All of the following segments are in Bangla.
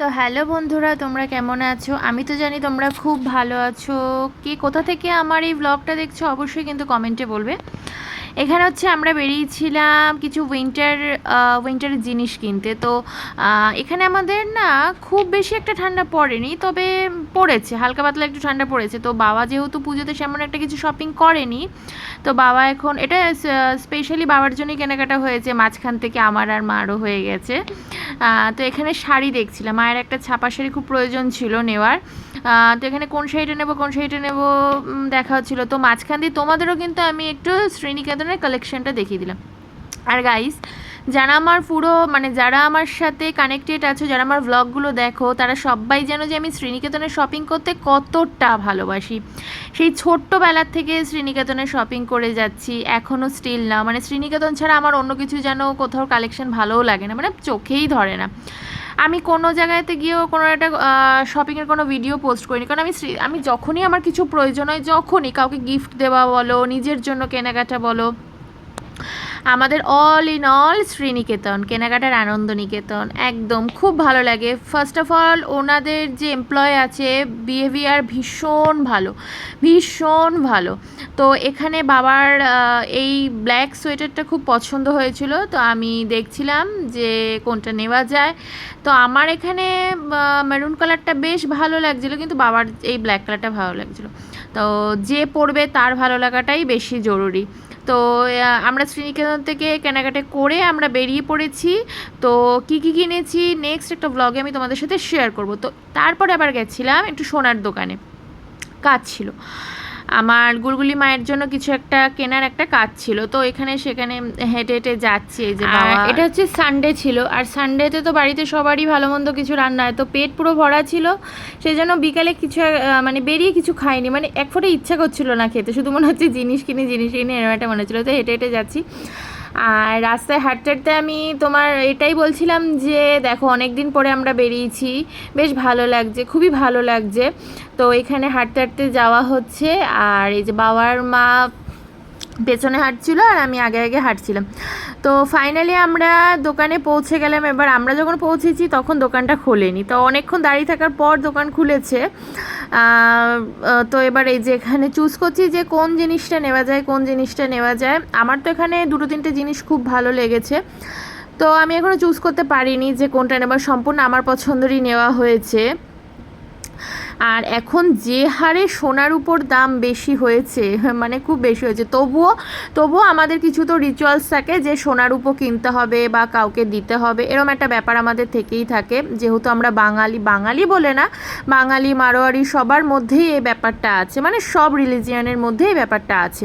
তো হ্যালো বন্ধুরা, তোমরা কেমন আছো? আমি তো জানি তোমরা খুব ভালো আছো। কে কোথা থেকে আমার এই ব্লগটা দেখছ, অবশ্যই কিন্তু কমেন্টে বলবে। এখানে হচ্ছে আমরা বেরিয়েছিলাম কিছু উইন্টার উইন্টারের জিনিস কিনতে। তো এখানে আমাদের না খুব বেশি একটা ঠান্ডা পড়েনি, তবে পড়েছে, হালকা পাতলা একটু ঠান্ডা পড়েছে। তো বাবা যেহেতু পুজোতে সেমন একটা কিছু শপিং করেনি, তো বাবা এখন, এটা স্পেশালি বাবার জন্যই কেনাকাটা হয়েছে, মাঝখান থেকে আমার আর মারও হয়ে গেছে। তো এখানে শাড়ি দেখছিলাম, মায়ের একটা ছাপা শাড়ি খুব প্রয়োজন ছিল নেওয়ার। তো এখানে কোন শাড়িটা নেব, কোন শাড়িটা নেব দেখা হচ্ছিল। তো মাঝখান দিয়ে তোমাদেরও কিন্তু আমি একটু শ্রেণীকেতনের কালেকশনটা দেখিয়ে দিলাম। আর গাইস যারা আমার পুরো মানে যারা আমার সাথে কানেক্টেড আছো, যারা আমার ব্লগগুলো দেখো, তারা সবাই যেন যে আমি শ্রীনিকেতনে শপিং করতে কতটা ভালোবাসি। সেই ছোট্টবেলার থেকে শ্রীনিকেতনে শপিং করে যাচ্ছি এখনও স্টিল না। মানে শ্রীনিকেতন ছাড়া আমার অন্য কিছু যেন কোথাও কালেকশন ভালোও লাগে না মানে চোখেই ধরে না। আমি কোনো জায়গাতে গিয়েও কোনো একটা শপিংয়ের কোনো ভিডিও পোস্ট করিনি। কারণ আমি আমি যখনই আমার কিছু প্রয়োজন হয়, যখনই কাউকে গিফট দেওয়া বলো, নিজের জন্য কেনাকাটা বলো আমাদের অল ইন অল শ্রীনিকেতন, কেনাকাটার আনন্দ নিকেতন একদম খুব ভালো লাগে। ফার্স্ট অফ অল ওনাদের যে এমপ্লয় আছে বিহেভিয়ার ভীষণ ভালো ভীষণ ভালো। তো এখানে বাবার এই ব্ল্যাক সোয়েটারটা খুব পছন্দ হয়েছিল। তো আমি দেখছিলাম যে কোনটা নেওয়া যায়। তো আমার এখানে মেরুন কালারটা বেশ ভালো লাগছিল, কিন্তু বাবার এই ব্ল্যাক কালারটা ভালো লাগছিল। তো যে পরবে তার ভালো লাগাটাই বেশি জরুরি। তো আমরা শ্রীনিকেতন থেকে কেনাকাটা করে আমরা বেরিয়ে পড়েছি। তো, কি কি কিনেছি? নেক্সট একটা ব্লগে আমি তোমাদের সাথে শেয়ার করব। তো, তারপরে আবার গেছিলাম একটু সোনার দোকানে। কাজ ছিল। আমার গুলগুলি মায়ের জন্য কিছু একটা কেনার একটা কাজ ছিল তো এখানে সেখানে হেঁটে হেঁটে যাচ্ছি এই যে এটা হচ্ছে সানডে ছিল আর সানডেতে তো বাড়িতে সবারই ভালো মন্দ কিছু রান্না হয় তো পেট পুরো ভরা ছিল সেই জন্য বিকালে কিছু মানে বেরিয়ে কিছু খাইনি মানে এক ফোটে ইচ্ছা করছিল না খেতে শুধু মনে হচ্ছে জিনিস কিনে জিনিস কিনে এরকম একটা মনে হচ্ছিল তো হেঁটে হেঁটে যাচ্ছি। আর রাস্তায় হাঁটতে হাঁটতে আমি তোমার এটাই বলছিলাম যে, দেখো অনেক দিন পরে আমরা বেরিয়েছি। বেশ ভালো লাগছে, খুবই ভালো লাগছে। তো এখানে হাঁটতে হাঁটতে যাওয়া হচ্ছে। আর এই যে বাবার মা পেছনে হাঁটছিল আর আমি আগে আগে হাঁটছিলাম। তো ফাইনালি আমরা দোকানে পৌঁছে গেলাম। এবার আমরা যখন পৌঁছেছি তখন দোকানটা খোলেনি। তো অনেকক্ষণ দাঁড়িয়ে থাকার পর দোকান খুলেছে। তো এবার এই যে এখানে চুজ করছি যে কোন জিনিসটা নেওয়া যায়, কোন জিনিসটা নেওয়া যায়। আমার তো এখানে দুটো তিনটে জিনিস খুব ভালো লেগেছে। তো আমি এখনও চুজ করতে পারিনি যে কোনটা নেবার। সম্পূর্ণ আমার পছন্দেরই নেওয়া হয়েছে। আর এখন যে হারে সোনার উপর দাম বেশি হয়েছে মানে খুব বেশি হয়েছে, তবুও তবুও আমাদের কিছু তো রিচুয়ালস থাকে যে সোনার উপর কিনতে হবে বা কাউকে দিতে হবে, এরম একটা ব্যাপার আমাদের থেকেই থাকে। যেহেতু আমরা বাঙালি বাঙালি বলে না, বাঙালি মারোয়ারি সবার মধ্যেই এই ব্যাপারটা আছে মানে সব রিলিজিয়ানের মধ্যেই ব্যাপারটা আছে।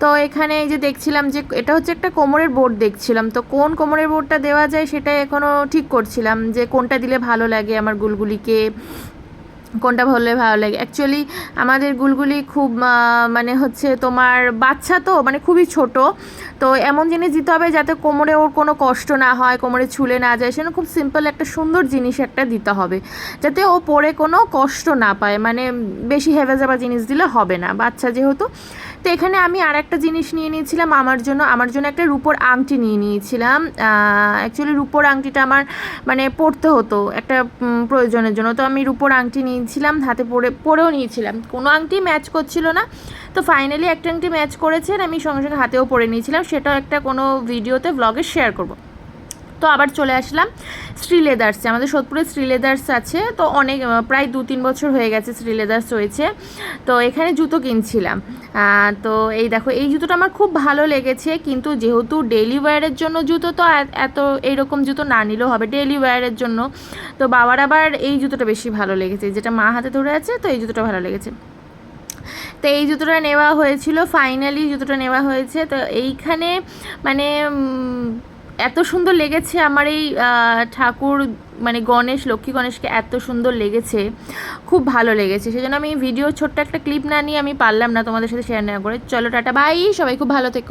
তো এখানে এই যে দেখছিলাম যে এটা হচ্ছে একটা কোমরের বোর্ড দেখছিলাম, তো কোন কোমরের বোর্ডটা দেওয়া যায় সেটা এখনও ঠিক করছিলাম, যে কোনটা দিলে ভালো লাগে আমার গুলগুলিকে কোনটা ভরলে ভালো লাগে। অ্যাকচুয়ালি আমাদের গুলগুলি খুব মানে হচ্ছে তোমার বাচ্চা তো মানে খুবই ছোট। তো এমন জিনিস দিতে হবে যাতে কোমরে ওর কোনো কষ্ট না হয়, কোমরে ছুলে না যায়। সেটা খুব সিম্পল একটা সুন্দর জিনিস একটা দিতে হবে। যাতে ও পরে কোনো কষ্ট না পায়। মানে বেশি হেভে যাবা জিনিস দিলে হবে না। বাচ্চা যেহেতু তো এখানে আমি আর একটা জিনিস নিয়ে নিয়েছিলাম আমার জন্য আমার জন্য একটা রূপোর আংটি নিয়ে নিয়েছিলাম। অ্যাকচুয়ালি রুপোর আংটিটা আমার মানে পড়তে হতো একটা প্রয়োজনের জন্য। তো আমি রুপোর আংটি নিয়েছিলাম, হাতে পরে, পরেও নিয়েছিলাম। কোনো আংটি ম্যাচ করছিল না। তো ফাইনালি একটা আংটি ম্যাচ করেছেন আমি সঙ্গে সঙ্গে হাতেও পরে নিয়েছিলাম। সেটাও একটা কোনো ভিডিওতে ব্লগে শেয়ার করব। তো আবার চলে আসলাম শ্রী লেদার্সে আমাদের সোদপুরে শ্রী লেদার্স আছে। তো অনেক প্রায় দু তিন বছর হয়ে গেছে শ্রী লেদার্স রয়েছে। তো এখানে জুতো কিনছিলাম। তো এই দেখো, এই জুতোটা আমার খুব ভালো লেগেছে। কিন্তু যেহেতু ডেলি ওয়্যারের জন্য জুতো তো এত এইরকম জুতো না নিলেও হবে ডেলি ওয়্যারের জন্য। তো বাবার আবার এই জুতোটা বেশি ভালো লেগেছে। যেটা মা হাতে ধরে আছে, তো এই জুতোটা ভালো লেগেছে। তো এই জুতোটা নেওয়া হয়েছিল, ফাইনালি জুতোটা নেওয়া হয়েছে। তো এইখানে মানে এত সুন্দর লেগেছে আমার এই ঠাকুর মানে গণেশ, লক্ষ্মী গণেশকে এত সুন্দর লেগেছে। খুব ভালো লেগেছে। সেজন্য আমি ভিডিও ছোট্ট একটা ক্লিপ না নিয়ে আমি পারলাম না তোমাদের সাথে শেয়ার না করে। চলো, টাটা বাই সবাই খুব ভালো থেকো।